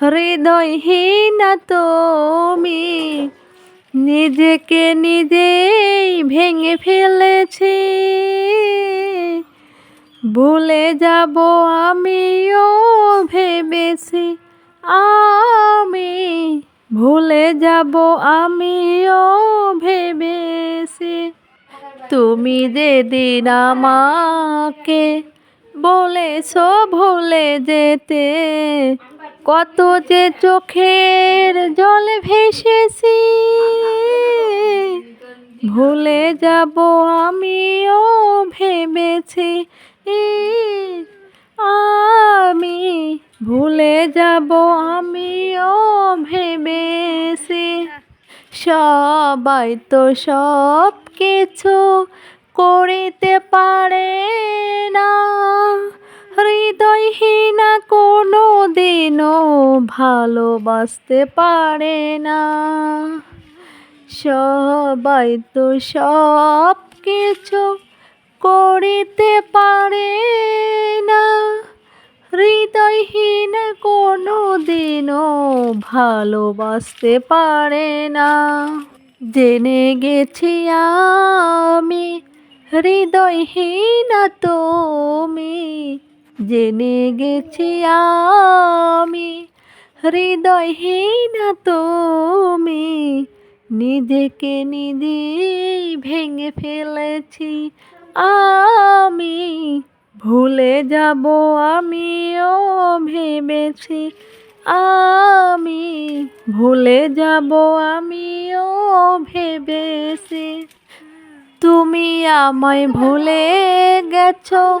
হৃদয়হীনা তুমি নিজেকে নিজেই ভেঙে ফেলেছি। ভুলে যাব আমিও ভেবেছি আমি। ভুলে যাব আমিও ভেবেছি। তুমি যেদিন আমাকে বলেছ ভুলে যেতে কত যে চোখের জল ভেসেছি, ভুলে যাব আমিও ভেবেছি, আমি ভুলে যাব আমিও ভেবেছি। সবাই তো সব কিছু করিতে পারে না, হৃদয়হীনা ভালোবাসতে পারে না। সবাই তো সব কিছু করিতে পারে না। হৃদয়হীন কোনো দিনও ভালোবাসতে পারে না। জেনে গেছি আমি, হৃদয়হীন তুমি। জেনে গেছি আমি হৃদয়হীন তুমি, নিজেকে নিজেই ভেঙে ফেলেছি আমি। ভুলে যাব আমিও ভেবেছি আমি। ভুলে যাব আমিও ভেবেছি। তুমি আমায় ভুলে গেছো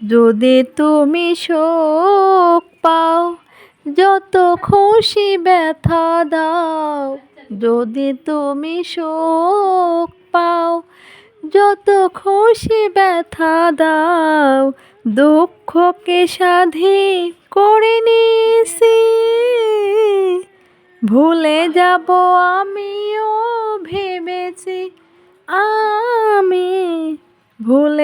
যদি তুমি শোক পাও, যত খুশি ব্যথা দাও। যদি তুমি শোক পাও, যত খুশি ব্যথা দাও। দুঃখকে সাধি করে নিয়েছি। ভুলে যাব আমিও ভেবেছি, আমি ভুলে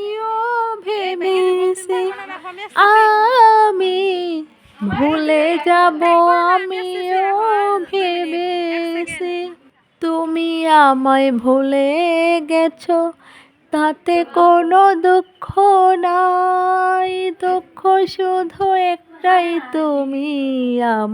ভেবেছি আমি ভুলে যাব আমিও ভেবেছি তুমি আমায় ভুলে গেছো, তাতে কোনো দুঃখ নাই, দুঃখ শুধু একটাই, তুমি আমায়